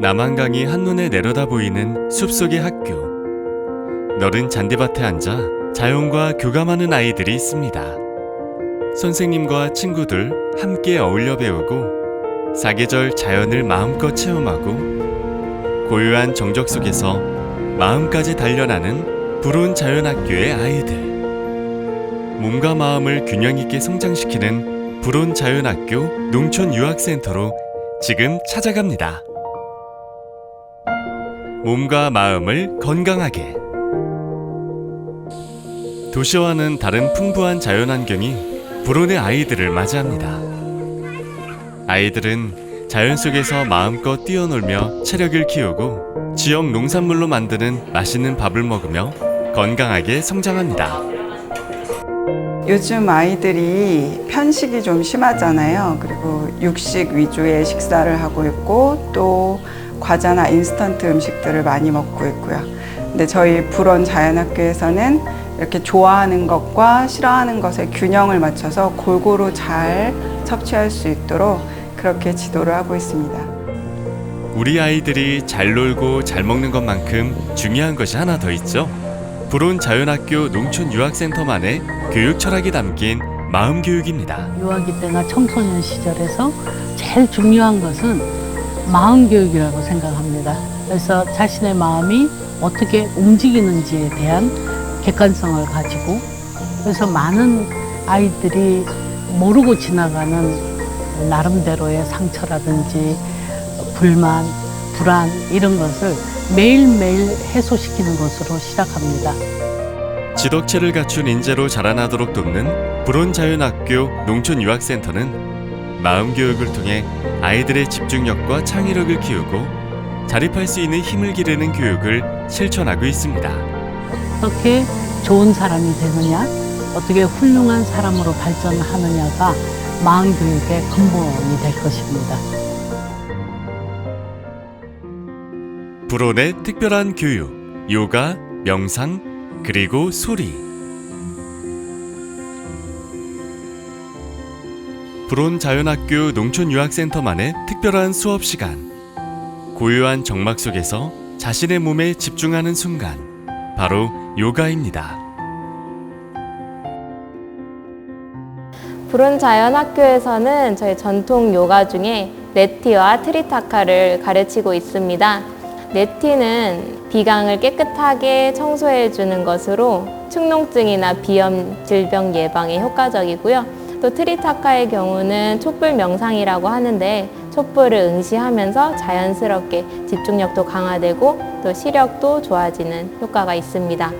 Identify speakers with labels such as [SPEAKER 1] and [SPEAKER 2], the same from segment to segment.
[SPEAKER 1] 남한강이 한눈에 내려다 보이는 숲속의 학교. 너른 잔디밭에 앉아 자연과 교감하는 아이들이 있습니다. 선생님과 친구들 함께 어울려 배우고 사계절 자연을 마음껏 체험하고 고요한 정적 속에서 마음까지 단련하는 불온 자연학교의 아이들. 몸과 마음을 균형 있게 성장시키는 불온 자연학교 농촌 유학센터로 지금 찾아갑니다. 몸과 마음을 건강하게 도시와는 다른 풍부한 자연환경이 불온의 아이들을 맞이합니다. 아이들은 자연 속에서 마음껏 뛰어놀며 체력을 키우고 지역 농산물로 만드는 맛있는 밥을 먹으며 건강하게 성장합니다.
[SPEAKER 2] 요즘 아이들이 편식이 좀 심하잖아요. 그리고 육식 위주의 식사를 하고 있고 또 과자나 인스턴트 음식들을 많이 먹고 있고요. 근데 저희 불원 자연학교에서는 이렇게 좋아하는 것과 싫어하는 것의 균형을 맞춰서 골고루 잘 섭취할 수 있도록 그렇게 지도를 하고 있습니다.
[SPEAKER 1] 우리 아이들이 잘 놀고 잘 먹는 것만큼 중요한 것이 하나 더 있죠. 불온 자연학교 농촌 유학센터만의 교육 철학이 담긴 마음 교육입니다.
[SPEAKER 3] 유아기 때나 청소년 시절에서 제일 중요한 것은 마음 교육이라고 생각합니다. 그래서 자신의 마음이 어떻게 움직이는지에 대한 객관성을 가지고 그래서 많은 아이들이 모르고 지나가는 나름대로의 상처라든지 불만, 불안 이런 것을 매일매일 해소시키는 것으로 시작합니다.
[SPEAKER 1] 지덕체를 갖춘 인재로 자라나도록 돕는 불온 자연학교 농촌 유학센터는 마음 교육을 통해 아이들의 집중력과 창의력을 키우고 자립할 수 있는 힘을 기르는 교육을 실천하고 있습니다.
[SPEAKER 3] 어떻게 좋은 사람이 되느냐, 어떻게 훌륭한 사람으로 발전하느냐가 마음 교육의 근본이 될 것입니다.
[SPEAKER 1] 불온의 특별한 교육, 요가, 명상, 그리고 소리. 불온 자연학교 농촌 유학센터만의 특별한 수업 시간. 고요한 정막 속에서 자신의 몸에 집중하는 순간. 바로 요가입니다.
[SPEAKER 4] 불운 자연학교에서는 저희 전통 요가 중에 네티와 트리타카를 가르치고 있습니다. 네티는 비강을 깨끗하게 청소해 주는 것으로 축농증이나 비염 질병 예방에 효과적이고요. 또 트리타카의 경우는 촛불 명상이라고 하는데 촛불을 응시하면서 자연스럽게 집중력도 강화되고 또 시력도 좋아지는 효과가 있습니다.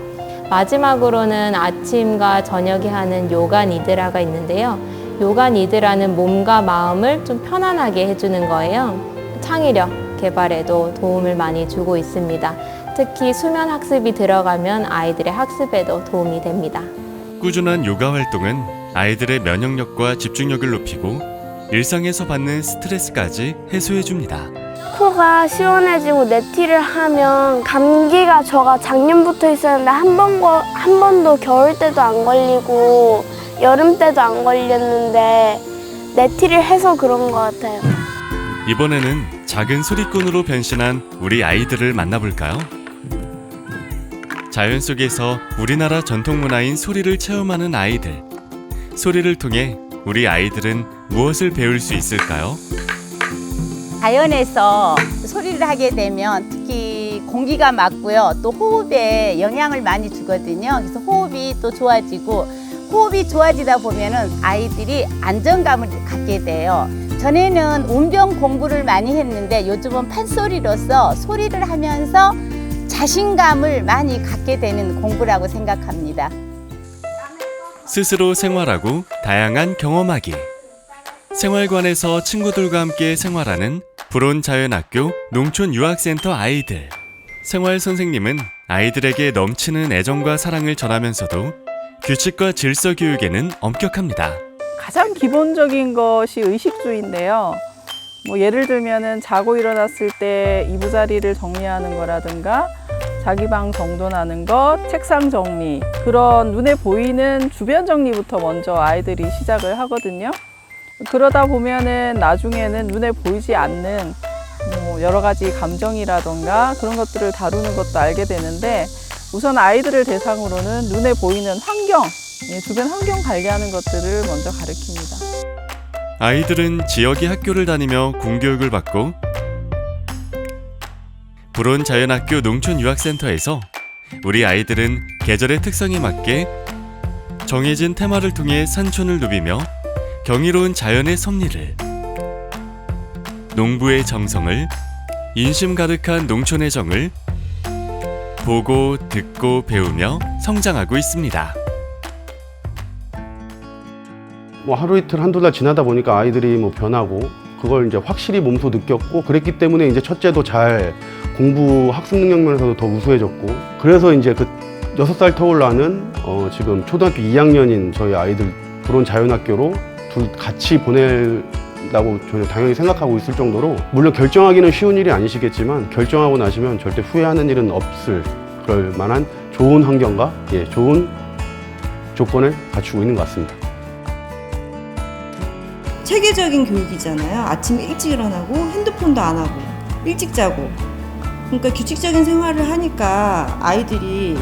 [SPEAKER 4] 마지막으로는 아침과 저녁에 하는 요가 니드라가 있는데요. 요가 니드라는 몸과 마음을 좀 편안하게 해주는 거예요. 창의력 개발에도 도움을 많이 주고 있습니다. 특히 수면 학습이 들어가면 아이들의 학습에도 도움이 됩니다.
[SPEAKER 1] 꾸준한 요가 활동은 아이들의 면역력과 집중력을 높이고 일상에서 받는 스트레스까지 해소해 줍니다.
[SPEAKER 5] 코가 시원해지고 네티를 하면 감기가 저가 작년부터 있었는데 한 번, 한 번도 겨울 때도 안 걸리고 여름 때도 안 걸렸는데 네티를 해서 그런 것 같아요.
[SPEAKER 1] 이번에는 작은 소리꾼으로 변신한 우리 아이들을 만나볼까요? 자연 속에서 우리나라 전통 문화인 소리를 체험하는 아이들. 소리를 통해 우리 아이들은 무엇을 배울 수 있을까요?
[SPEAKER 6] 자연에서 소리를 하게 되면 특히 공기가 맑고요. 또 호흡에 영향을 많이 주거든요. 그래서 호흡이 또 좋아지고 호흡이 좋아지다 보면은 아이들이 안정감을 갖게 돼요. 전에는 운병 공부를 많이 했는데 요즘은 판소리로서 소리를 하면서 자신감을 많이 갖게 되는 공부라고 생각합니다.
[SPEAKER 1] 스스로 생활하고 다양한 경험하기. 생활관에서 친구들과 함께 생활하는 불온 자연학교 농촌 유학센터 아이들. 생활 선생님은 아이들에게 넘치는 애정과 사랑을 전하면서도 규칙과 질서 교육에는 엄격합니다.
[SPEAKER 7] 가장 기본적인 것이 의식주의인데요. 뭐 예를 들면은 자고 일어났을 때 이부자리를 정리하는 거라든가 자기 방 정돈 하는 것, 책상 정리 그런 눈에 보이는 주변 정리부터 먼저 아이들이 시작을 하거든요. 그러다 보면은 나중에는 눈에 보이지 않는 뭐 여러 가지 감정이라던가 그런 것들을 다루는 것도 알게 되는데 우선 아이들을 대상으로는 눈에 보이는 환경, 예, 주변 환경 관리하는 것들을 먼저 가르칩니다.
[SPEAKER 1] 아이들은 지역의 학교를 다니며 공교육을 받고 불온 자연학교 농촌 유학센터에서 우리 아이들은 계절의 특성에 맞게 정해진 테마를 통해 산촌을 누비며 경이로운 자연의 섭리를 농부의 정성을 인심 가득한 농촌의 정을 보고 듣고 배우며 성장하고 있습니다.
[SPEAKER 8] 뭐 하루 이틀 한두 달 지나다 보니까 아이들이 뭐 변하고 그걸 이제 확실히 몸소 느꼈고 그랬기 때문에 이제 첫째도 잘 공부 학습 능력 면에서도 더 우수해졌고 그래서 이제 그 여섯 살 터울라는 어 지금 초등학교 2학년인 저희 아이들 불온 자연학교로 둘 같이 보내려고 저는 당연히 생각하고 있을 정도로 물론 결정하기는 쉬운 일이 아니시겠지만 결정하고 나시면 절대 후회하는 일은 없을 그럴 만한 좋은 환경과 예 좋은 조건을 갖추고 있는 것 같습니다.
[SPEAKER 9] 체계적인 교육이잖아요. 아침 일찍 일어나고 핸드폰도 안 하고 일찍 자고. 그러니까 규칙적인 생활을 하니까 아이들이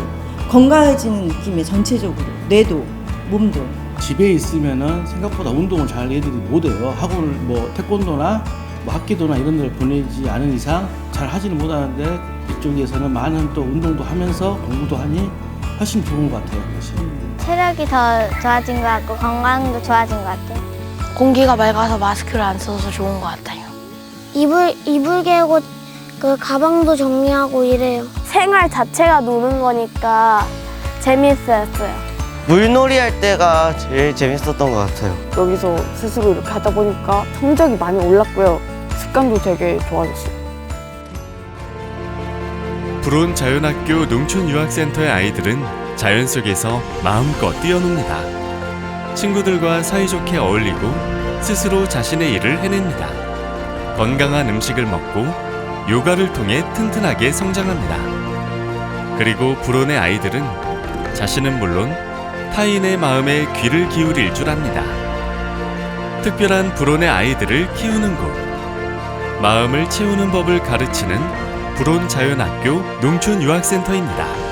[SPEAKER 9] 건강해지는 느낌이 전체적으로 뇌도 몸도.
[SPEAKER 10] 집에 있으면은 생각보다 운동을 잘 애들이 못해요. 학원을 뭐 태권도나 뭐 합기도나 이런 데를 보내지 않은 이상 잘 하지는 못하는데 이쪽에서는 많은 또 운동도 하면서 공부도 하니 훨씬 좋은 것 같아요. 그것이.
[SPEAKER 5] 체력이 더 좋아진 것 같고 건강도 좋아진 것 같아요.
[SPEAKER 11] 공기가 맑아서 마스크를 안 써서 좋은 것 같아요.
[SPEAKER 5] 이불 이불 개고 그 가방도 정리하고 이래요. 생활 자체가 노는 거니까 재밌었어요.
[SPEAKER 12] 물놀이 할 때가 제일 재밌었던 것 같아요.
[SPEAKER 11] 여기서 스스로 이렇게 하다 보니까 성적이 많이 올랐고요. 습관도 되게 좋아졌어요.
[SPEAKER 1] 불온 자연학교 농촌유학센터의 아이들은 자연 속에서 마음껏 뛰어놉니다. 친구들과 사이좋게 어울리고 스스로 자신의 일을 해냅니다. 건강한 음식을 먹고 요가를 통해 튼튼하게 성장합니다. 그리고 불온의 아이들은 자신은 물론 타인의 마음에 귀를 기울일 줄 압니다. 특별한 불온의 아이들을 키우는 곳. 마음을 채우는 법을 가르치는 불온 자연학교 농촌 유학센터입니다.